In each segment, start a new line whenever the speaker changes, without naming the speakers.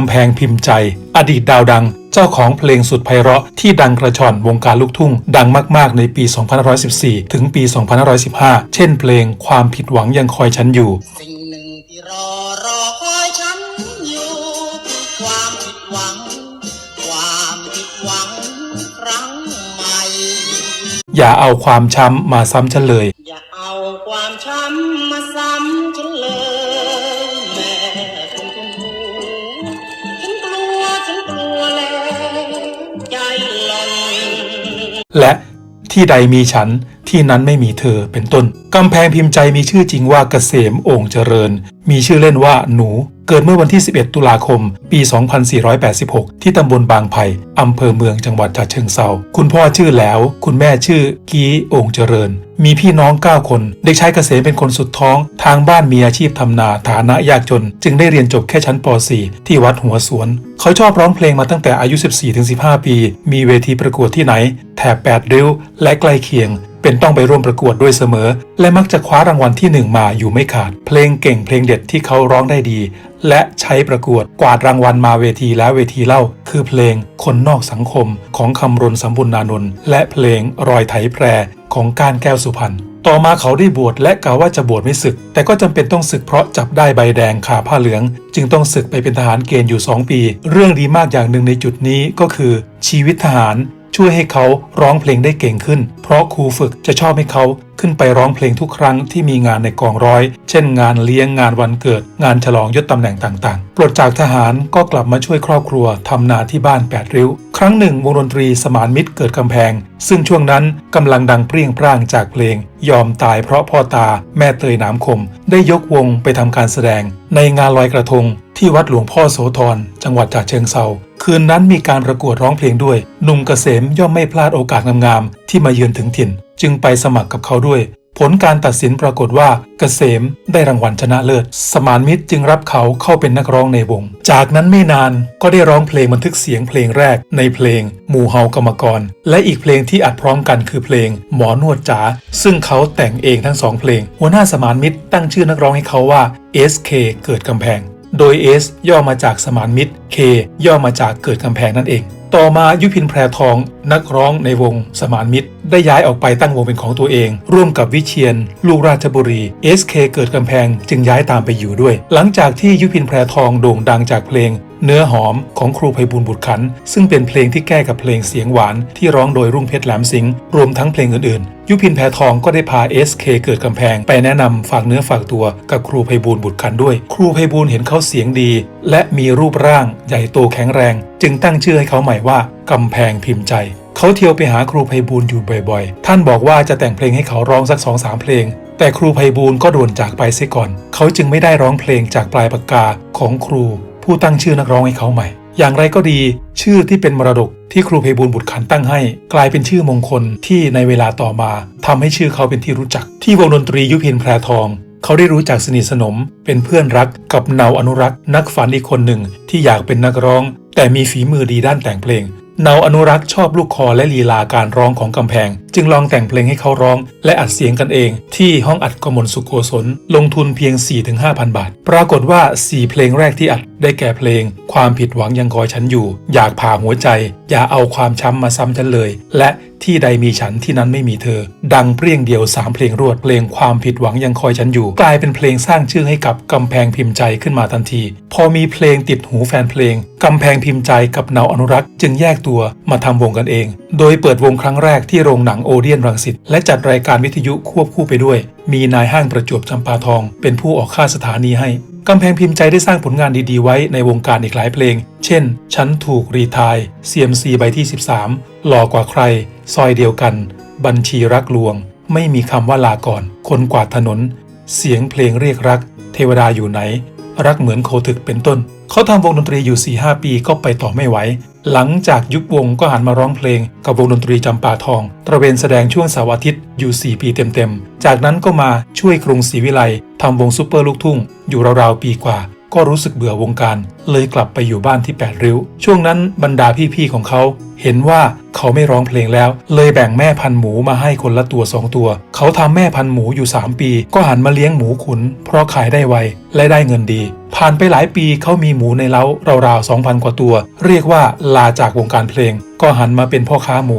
ำแพงพิมพ์ใจ อดีตดาวดัง เจ้าของเพลงสุดไพเราะที่ดังกระชอนวงการลูกทุ่ง ดังมากๆในปี 2514 ถึงปี 2515 เช่นเพลงความผิดหวังยังคอยฉันอยู่
สิ่งหนึ่งที่รอรอคอยฉันอยู่คือความผิดหวัง ความผิดหวังครั้งใหม่
อย่าเอาความช้ำมาซ้ำฉันเลย
อย่าเอาความช้ำ และ
ที่ใดมีฉัน ที่นั้นไม่มีเธอเป็นต้น กำแพงพิมพ์ใจมีชื่อจริงว่าเกษมโอ่งเจริญ มีชื่อเล่นว่าหนู เกิดเมื่อวันที่ 11 ตุลาคม ปี 2486 ที่ตำบลบางไผ่อำเภอเมืองจังหวัดฉะเชิงเซาคุณพ่อชื่อแล้ว คุณแม่ชื่อกี้โอ่งเจริญ มีพี่น้อง 9 คน เด็กชายเกษมเป็นคนสุดท้อง ทางบ้านมีอาชีพทำนาฐานะยากจน จึงได้เรียนจบแค่ชั้นป .4 ที่วัดหัวสวน เขาชอบร้องเพลงมาตั้งแต่อายุ 14-15 ปี มีเวทีประกวดที่ไหน แถบแปดริ้ว และใกล้เคียง เป็นต้องไปร่วมประกวดด้วยเสมอ และมักจะคว้ารางวัลที่หนึ่งมาอยู่ไม่ขาด เพลงเก่งเพลงเด็ดที่เขาร้องได้ดี และใช้ประกวดกวาดรางวัลมาเวทีแล้วเวทีเล่า คือเพลงคนนอกสังคมของคำรณสมบุญนานนท์และเพลงรอยไถแพรของกานแก้วสุพรรณต่อมาเขาได้บวชและกล่าวว่าจะบวชไม่ศึก แต่ก็จำเป็นต้องศึกเพราะจับได้ใบแดงขาผ้าเหลือง จึงต้องศึกไปเป็นทหารเกณฑ์อยู่ 2 ปี เรื่องดีมากอย่างหนึ่งในจุดนี้ก็คือ ชีวิตทหาร ช่วยให้เขาร้องเพลงได้เก่งขึ้น เพราะครูฝึกจะชอบให้เขาขึ้นไปร้องเพลงทุกครั้งที่มีงานในกองร้อย เช่น งานเลี้ยงงานวันเกิด งานฉลองยศตำแหน่งต่างๆ ปลดจากทหารก็กลับมาช่วยครอบครัวทำนาที่บ้านแปดริ้ว ครั้งหนึ่งวงดนตรีสมานมิตรเกิดกำแพง ซึ่งช่วงนั้นกำลังดังเปรี้ยงปร้างจากเพลง ยอมตายเพราะพ่อตาแม่เตยน้ำคม ได้ยกวงไปทำการแสดง ในงานลอยกระทง ที่วัดหลวงพ่อโสธรจังหวัดฉะเชิงเซาคืนนั้นมีการประกวดร้องเพลงด้วยหนุ่มเกษมย่อมไม่พลาดโอกาสงามๆที่มาเยือนถึงถิ่น จึงไปสมัครกับเขาด้วย ผลการตัดสินปรากฏว่าเกษมได้รางวัลชนะเลิศ สมานมิตรจึงรับเขาเข้าเป็นนักร้องในวง จากนั้นไม่นานก็ได้ร้องเพลงบันทึกเสียงเพลงแรกในเพลง หมู่เฮากรรมกร และอีกเพลงที่อัดพร้อมกันคือเพลง หมอนวดจ๋าซึ่งเขาแต่งเองทั้งสองเพลง หัวหน้าสมานมิตรตั้งชื่อนักร้องให้เขาว่า SK เกิดกำแพง โดย S ย่อมาจากสมานมิตร K ย่อมาจากเกิดกำแพงนั่นเอง ต่อมายุพินแพรทองนักร้องในวงสมานมิตร ได้ย้ายออกไปตั้งวงเป็นของตัวเอง ร่วมกับวิเชียน ลูกราชบุรี SK เกิดกำแพงจึงย้ายตามไปอยู่ด้วย หลังจากที่ยุพินแพรทองโด่งดังจากเพลงเนื้อหอมของครูไพบูลบุตรขัน ซึ่งเป็นเพลงที่แก้กับเพลงเสียงหวานที่ร้องโดยรุ่งเพชรแหลมสิงห์รวมทั้งเพลงอื่นๆ ยุพินแพรทองก็ได้พา SK เกิดกำแพง ไปแนะนำฝากเนื้อฝากตัวกับครูไพบูลบุตรขันด้วย ครูไพบูลเห็นเขาเสียงดี และมีรูปร่างใหญ่โตแข็งแรง จึงตั้งชื่อให้เขาใหม่ว่ากำแพงพิมพ์ใจเขาเที่ยวไปหาครูไพบูลอยู่บ่อยๆ ท่านบอกว่าจะแต่งเพลงให้เขาร้องสักสองสามเพลง แต่ครูไพบูลก็ด่วนจากไปเสียก่อน เขาจึงไม่ได้ร้องเพลงจากปลายปากกาของครู ผู้ตั้งชื่อนักร้องให้เขาใหม่ อย่างไรก็ดี ชื่อที่เป็นมรดกที่ครูไพบูลบุตรขันตั้งให้ กลายเป็นชื่อมงคลที่ในเวลาต่อมาทำให้ชื่อเขาเป็นที่รู้จัก ที่วงดนตรียุพินแพรทอง เขาได้รู้จักสนิทสนม เป็นเพื่อนรักกับเนาอนุรักษ์ นักฝันอีกคนหนึ่งที่อยากเป็นนักร้อง แต่มีฝีมือดีด้านแต่งเพลงเนาอนุรักษ์ชอบลูกคอและลีลาการร้องของกำแพง จึงลองแต่งเพลงให้เขาร้อง และอัดเสียงกันเอง ที่ห้องอัดกมลสุขโกศลลงทุนเพียง 4-5,000 บาท ปรากฏว่า 4 เพลงแรกที่อัดได้แก่เพลง ความผิดหวังยังคอยฉันอยู่ อยากผ่าหัวใจ อย่าเอาความช้ำมาซ้ำฉันเลย และที่ใดมีฉันที่นั้นไม่มีเธอ ดังเปรี้ยงเดียว 3 เพลงรวดเพลงความผิดหวังยังคอยฉันอยู่ กลายเป็นเพลงสร้างชื่อให้กับกำแพงพิมพ์ใจขึ้นมาทันที พอมีเพลงติดหูแฟนเพลงกำแพงพิมพ์ใจกับเนาอนุรักษ์ จึงแยกตัวมาทำวงกันเอง โดยเปิดวงครั้งแรกที่โรงหนังโอเดียนรังสิตและจัดรายการวิทยุควบคู่ไปด้วย มีนายห้างประจวบจำปาทอง เป็นผู้ออกค่าสถานีให้กำแพงพิมพ์ใจได้สร้างผลงานดีๆไว้ในวงการอีกหลายเพลง เช่น ฉันถูกรีทาย CMC ใบที่ 13 หล่อกว่าใคร ซอยเดียวกัน บัญชีรักลวง ไม่มีคำว่าลาก่อน คนกวาดถนน เสียงเพลงเรียกรัก เทวดาอยู่ไหน รักเหมือนโคถึกเป็นต้น เขาทำวงดนตรีอยู่ 4-5 ปีก็ไปต่อไม่ไหว หลังจากยุบวงก็หันมาร้องเพลง กับวงดนตรีจำปาทอง ตระเวนแสดงช่วงเสาร์อาทิตย์อยู่ 4 ปีเต็มๆ จากนั้นก็มาช่วยกรุงศรีวิไลทำวงซูเปอร์ลูกทุ่ง อยู่ราวๆปีกว่า ก็รู้สึกเบื่อวงการ เลยกลับไปอยู่บ้านที่ 8 ริ้ว ช่วงนั้นบรรดาพี่ๆของเขา เห็นว่าเขาไม่ร้องเพลงแล้ว เลยแบ่งแม่พันหมูมาให้คนละตัว 2 ตัว เขาทำแม่พันหมูอยู่ 3 ปี ก็หันมาเลี้ยงหมูขุน เพราะขายได้ไว และได้เงินดี ผ่านไปหลายปีเขามีหมูในเล้าราวๆ 2,000 กว่าตัว เรียกว่าลาจากวงการเพลง ก็หันมาเป็นพ่อค้าหมู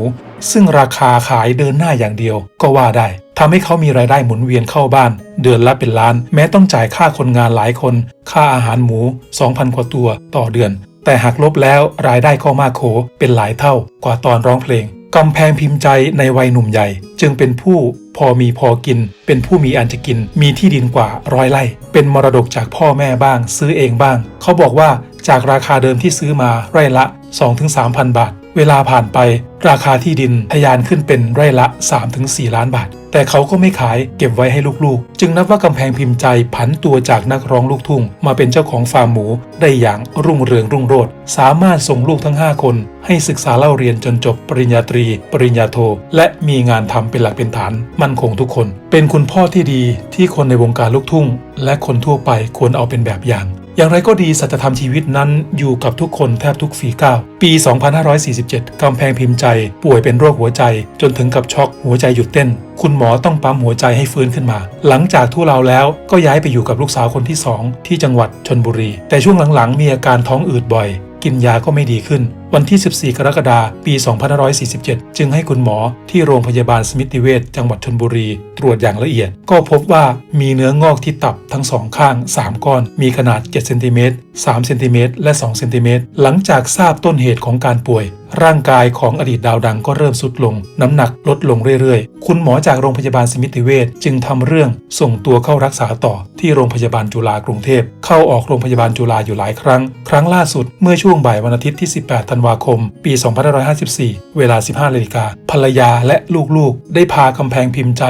ซึ่งราคาขายเดินหน้าอย่างเดียวก็ว่าได้ ทำให้เขามีรายได้หมุนเวียนเข้าบ้าน เดือนละเป็นล้าน แม้ต้องจ่ายค่าคนงานหลายคน ค่าอาหารหมู 2,000 กว่าตัวต่อเดือน แต่หากลบแล้วรายได้ก็มากโขเป็นหลายเท่ากว่าตอนร้องเพลงกำแพงพิมพ์ใจในวัยหนุ่มใหญ่ จึงเป็นผู้พอมีพอกิน เป็นผู้มีอันจะกิน มีที่ดินกว่าร้อยไร่ เป็นมรดกจากพ่อแม่บ้าง ซื้อเองบ้าง เขาบอกว่าจากราคาเดิมที่ซื้อมาไร่ละ 2-3,000 บาท เวลาผ่านไป ราคาที่ดินทะยานขึ้นเป็นไร่ละ 3-4 ล้านบาท แต่เขาก็ไม่ขายเก็บไว้ให้ลูกๆ จึงนับว่ากำแพงพิมพ์ใจผันตัวจากนักร้องลูกทุ่ง มาเป็นเจ้าของฟาร์มหมู ได้อย่างรุ่งเรืองรุ่งโรจน์สามารถส่งลูกทั้ง 5 คน ให้ศึกษาเล่าเรียนจนจบปริญญาตรี ปริญญาโท และมีงานทำเป็นหลักเป็นฐาน มั่นคงทุกคน เป็นคุณพ่อที่ดีที่คนในวงการลูกทุ่ง และคนทั่วไปควรเอาเป็นแบบอย่าง อย่างไรก็ดีสัจธรรมชีวิตนั้นอยู่กับทุกคนแทบทุกฝีก้าวปี 2547 กำแพงพิมพ์ใจ ป่วยเป็นโรคหัวใจ จนถึงกับช็อกหัวใจหยุดเต้น คุณหมอต้องปั๊มหัวใจให้ฟื้นขึ้นมา หลังจากทุเลาแล้วก็ย้ายไปอยู่กับลูกสาวคนที่ 2 ที่จังหวัดชนบุรี แต่ช่วงหลังๆ มีอาการท้องอืดบ่อย กินยาก็ไม่ดีขึ้นวันที่ 14 กรกฎาคม ปี 2547 จึงให้คุณหมอที่โรงพยาบาลสมิติเวชจังหวัดชนบุรี ตรวจอย่างละเอียด ก็พบว่ามีเนื้องอกที่ตับทั้งสองข้าง 3 ก้อน มีขนาด 7 เซนติเมตร 3 เซนติเมตร และ 2 เซนติเมตร หลังจากทราบต้นเหตุของการป่วย ร่างกายของอดีตดาวดังก็เริ่มสุดลง น้ำหนักลดลงเรื่อยๆ คุณหมอจากโรงพยาบาลสมิติเวชจึงทำเรื่องส่งตัวเข้ารักษาต่อที่โรงพยาบาลจุฬากรุงเทพ เข้าออกโรงพยาบาลจุฬาอยู่หลายครั้ง ครั้งล่าสุดเมื่อช่วงบ่ายวันอาทิตย์ที่ 18ธันวาคม ปี 2554 เวลา 15นาฬิกาภรรยาและลูกๆ ได้พากำแพงพิมพ์ใจ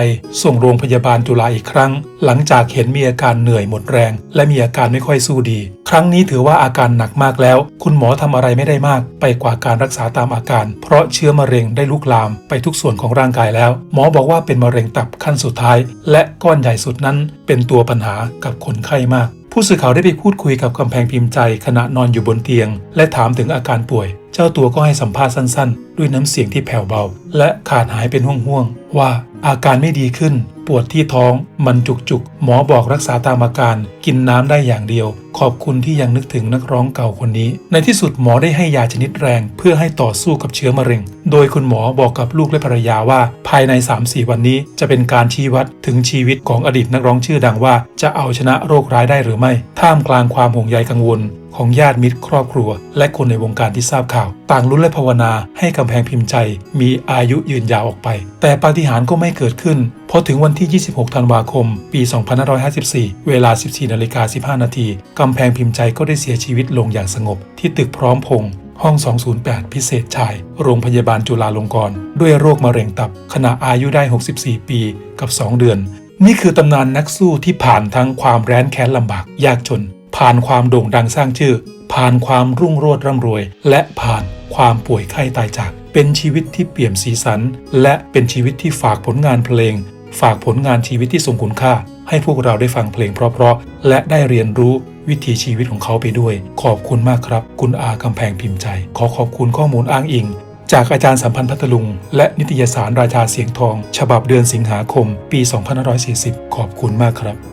ส่งโรงพยาบาลจุฬาอีกครั้ง หลังจากเห็นมีอาการเหนื่อยหมดแรง และมีอาการไม่ค่อยสู้ดี ครั้งนี้ถือว่าอาการหนักมากแล้ว คุณหมอทำอะไรไม่ได้มาก ไปกว่าการรักษาตามอาการ เพราะเชื้อมะเร็งได้ลุกลามไปทุกส่วนของร่างกายแล้ว หมอบอกว่าเป็นมะเร็งตับขั้นสุดท้าย และก้อนใหญ่สุดนั้นเป็นตัวปัญหากับคนไข้มาก ผู้สื่อข่าวได้ไปพูดคุยกับกำแพงพิมพ์ใจขณะนอนอยู่บนเตียง และถามถึงอาการป่วย เจ้าตัวก็ให้สัมภาษณ์สั้น ๆ ด้วยน้ำเสียงที่แผ่วเบา และขาดหายเป็นห่วงๆว่าอาการไม่ดีขึ้น ปวดที่ท้อง มันจุกๆ หมอบอกรักษาตามอาการ กินน้ำได้อย่างเดียว ขอบคุณที่ยังนึกถึงนักร้องเก่าคนนี้ ในที่สุดหมอได้ให้ยาชนิดแรง เพื่อให้ต่อสู้กับเชื้อมะเร็ง โดยคุณหมอบอกกับลูกและภรรยาว่า ภายใน 3-4 วันนี้จะเป็นการชี้วัดถึงชีวิตของอดีตนักร้องชื่อดังว่า จะเอาชนะโรคร้ายได้หรือไม่ ท่ามกลางความห่วงใยกังวล ของญาติมิตรครอบครัว และคนในวงการที่ทราบข่าว ต่างลุ้นและภาวนาให้กำแพงพิมพ์ใจ มีอายุยืนยาวออกไป แต่ปาฏิหาริย์ก็ไม่เกิดขึ้นพอถึงวันที่ 26 ธันวาคม ปี 2554 เวลา 14นาฬิกา15 นาทีกำแพงพิมพ์ใจก็ได้เสียชีวิตลงอย่างสงบ ที่ตึกพร้อมพงษ์ห้อง 208 พิเศษชาย โรงพยาบาลจุฬาลงกรณ์ด้วยโรคมะเร็งตับ ขณะอายุได้ 64 ปีกับ 2 เดือน นี่คือตำนานนักสู้ที่ผ่านทั้งความแร้นแค้นลำบากยากจน ผ่านความโด่งดังสร้างชื่อ ผ่านความรุ่งโรจน์ร่ำรวย และผ่านความป่วยไข้ตายจาก เป็นชีวิตที่เปี่ยมสีสัน และเป็นชีวิตที่ฝากผลงานเพลง ฝากผลงานชีวิตที่ทรงคุณค่า ให้พวกเราได้ฟังเพลงเพราะๆและได้เรียนรู้วิถีชีวิตของเขาไปด้วย ขอบคุณมากครับ คุณอากำแพงพิมพ์ใจ ขอขอบคุณข้อมูลอ้างอิง จากอาจารย์สัมพันธ์พัทลุง และนิตยสารราชาเสียงทอง ฉบับเดือนสิงหาคม ปี 2540 ขอบคุณมากครับ